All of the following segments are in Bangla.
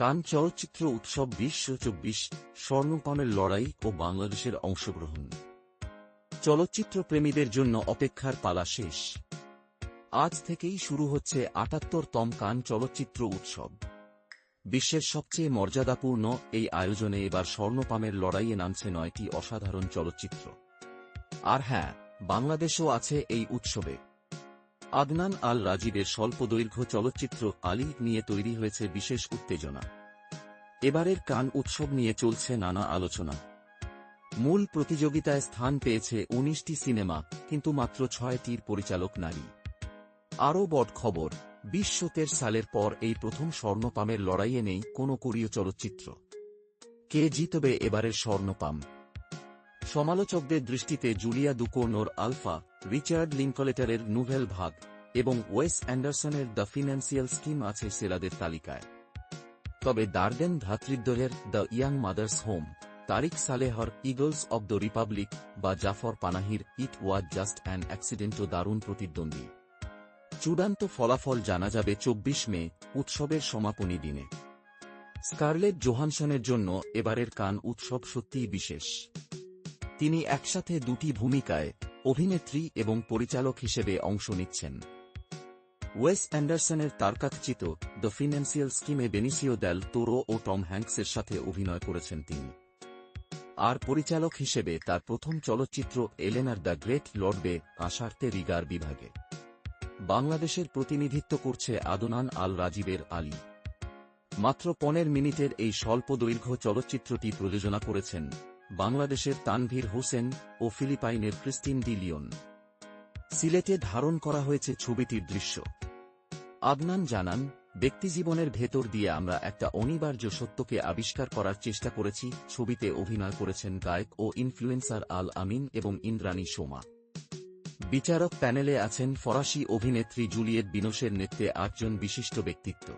কান চলচ্চিত্র উৎসব বিশ্ব চব্বিশ স্বর্ণপামের লড়াই ও বাংলাদেশের অংশগ্রহণ। চলচ্চিত্র প্রেমীদের জন্য অপেক্ষার পালা শেষ। আজ থেকেই শুরু হচ্ছে আটাত্তরতম কান চলচ্চিত্র উৎসব। বিশ্বের সবচেয়ে মর্যাদাপূর্ণ এই আয়োজনে এবার স্বর্ণপামের লড়াইয়ে নামছে নয়টি অসাধারণ চলচ্চিত্র। আর হ্যাঁ বাংলাদেশও আছে এই উৎসবে। আদনান আল রাজীবের স্বল্পদৈর্ঘ্য চলচ্চিত্র আলী নিয়ে তৈরি হয়েছে বিশেষ উত্তেজনা। এবারের কান উৎসব নিয়ে চলছে নানা আলোচনা। মূল প্রতিযোগিতায় স্থান পেয়েছে উনিশটি সিনেমা, কিন্তু মাত্র ছয়টির পরিচালক নারী। আরও বড় খবর, বিশ সালের পর এই প্রথম স্বর্ণপামের লড়াইয়ে নেই কোনো কোরীয় চলচ্চিত্র। কে জিতবে এবারের স্বর্ণপাম? সমালোচকদের দৃষ্টিতে জুলিয়া দুকোর্নোর আলফা, রিচার্ড লিঙ্কলেটারের নুভেল ভাগ এবং ওয়েস অ্যান্ডারসনের দ্য ফিনান্সিয়াল স্কিম আছে সেরাদের তালিকায়। তবে Dardenne ভ্রাতৃদ্বয়ের the Young Mothers Home, Tarik সালেহর Eagles of the Republic বা জাফর পানাহির ইট ওয়াজ জাস্ট অ্যান অ্যাক্সিডেন্টও দারুণ প্রতিদ্বন্দ্বী। চূড়ান্ত ফলাফল জানা যাবে চব্বিশ মে, উৎসবের সমাপনী দিনে। স্কারলেট জোহানসনের জন্য এবারের কান উৎসব সত্যিই বিশেষ। তিনি একসাথে দুটি ভূমিকায় অভিনেত্রী এবং পরিচালক হিসেবে অংশ নিচ্ছেন। ওয়েস অ্যান্ডারসনের তারকাচিত দ্য ফিনান্সিয়াল স্কিমে বেনিসিও দ্যাল তোরো ও টম হ্যাঙ্কসের সাথে অভিনয় করেছেন তিনি। আর পরিচালক হিসেবে তার প্রথম চলচ্চিত্র এলেনার দ্য গ্রেট লর্ডবে আশার্তে রিগার বিভাগে। বাংলাদেশের প্রতিনিধিত্ব করছে আদনান আল রাজীবের আলী। মাত্র পনেরো মিনিটের এই স্বল্প দৈর্ঘ্য চলচ্চিত্রটি প্রযোজনা করেছেন বাংলাদেশের তানভীর হোসেন ও ফিলিপাইনের ক্রিস্টিন ডি লিওন। সিলেটে ধারণ করা হয়েছে ছবিটির দৃশ্য। আদনান জানান, ব্যক্তিজীবনের ভেতর দিয়ে আমরা একটা অনিবার্য সত্যকে আবিষ্কার করার চেষ্টা করেছি, ছবিতে অভিনয় করেছেন গায়ক ও ইনফ্লুয়েন্সার আল আমিন এবং ইন্দ্রাণী সোমা। বিচারক প্যানেলে আছেন ফরাসি অভিনেত্রী জুলিয়েট বিনোসের নেতৃত্বে আটজন বিশিষ্ট ব্যক্তিত্ব।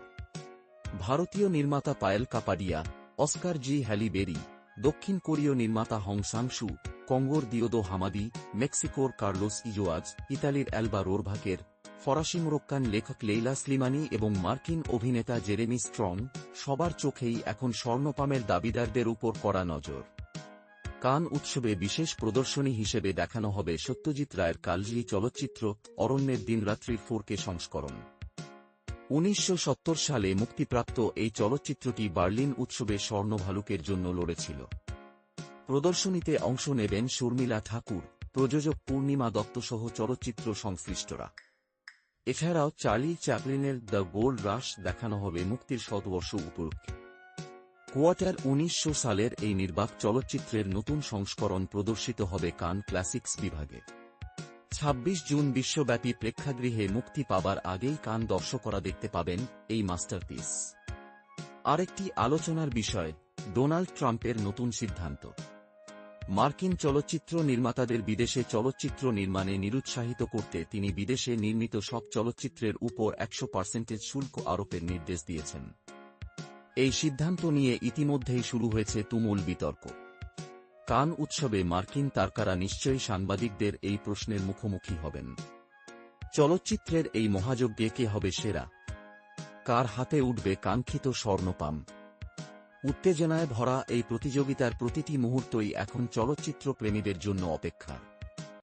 ভারতীয় নির্মাতা পায়েল কাপাডিয়া, অস্কার জি হ্যালিবেরি দক্ষিণ কোরীয় নির্মাতা হং সাংশু কঙ্গোর দিওদো হামাদি, মেক্সিকোর কার্লোস ইজোয়াজ, ইতালির অ্যালবা রোরভাকের, ফরাসি মোরক্কান লেখক লেইলা স্লিমানি এবং মার্কিন অভিনেতা জেরেমি স্ট্রং, সবার চোখেই এখন স্বর্ণপামের দাবিদারদের উপর কড়া নজর। কান উৎসবে বিশেষ প্রদর্শনী হিসেবে দেখানো হবে সত্যজিৎ রায়ের কালজি চলচ্চিত্র, অরণ্যের দিনরাত্রির ফোরকে সংস্করণ। উনিশশো সত্তর সালে মুক্তিপ্রাপ্ত এই চলচ্চিত্রটি বার্লিন উৎসবে স্বর্ণ ভালুকের জন্য লড়েছিল। প্রদর্শনীতে অংশ নেবেন শর্মিলা ঠাকুর, প্রযোজক পূর্ণিমা দত্তসহ চলচ্চিত্র সংশ্লিষ্টরা। এছাড়াও চার্লি চ্যাপলিনের দ্য গোল্ড রাশ দেখানো হবে মুক্তির শতবর্ষ উপলক্ষে। কোয়ার্টার উনিশশো সালের এই নির্বাক চলচ্চিত্রের নতুন সংস্করণ প্রদর্শিত হবে কান ক্লাসিক্স বিভাগে। ২৬ জুন বিশ্বব্যাপী প্রেক্ষাগৃহে মুক্তি পাবার আগেই কান দর্শকরা দেখতে পাবেন এই মাস্টারপিস। আরেকটি আলোচনার বিষয়, ডোনাল্ড ট্রাম্পের নতুন সিদ্ধান্ত। মার্কিন চলচ্চিত্র নির্মাতাদের বিদেশে চলচ্চিত্র নির্মাণে নিরুৎসাহিত করতে তিনি বিদেশে নির্মিত সব চলচ্চিত্রের উপর একশো পার্সেন্টেজ শুল্ক আরোপের নির্দেশ দিয়েছেন। এই সিদ্ধান্ত নিয়ে ইতিমধ্যেই শুরু হয়েছে তুমুল বিতর্ক। কান উৎসবে মার্কিন তারকারা নিশ্চয়ই সাংবাদিকদের এই প্রশ্নের মুখোমুখি হবেন। চলচ্চিত্রের এই মহাযজ্ঞে কে হবে সেরা? কার হাতে উঠবে কাঙ্ক্ষিত স্বর্ণপাম? উত্তেজনায় ভরা এই প্রতিযোগিতার প্রতিটি মুহূর্তই এখন চলচ্চিত্র প্রেমীদের জন্য অপেক্ষা।